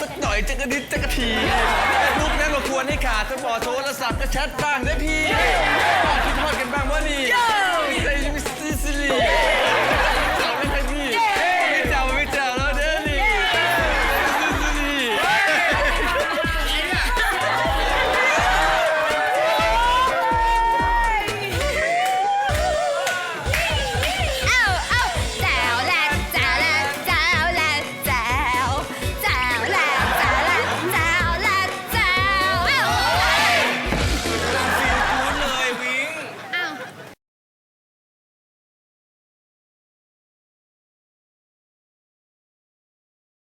สักหน่อยจะกระดิดจะกระทีลูกนั้นก็ควรให้ขาดถ้าบอโทรศัพท์ก็แชทบ้างได้พี่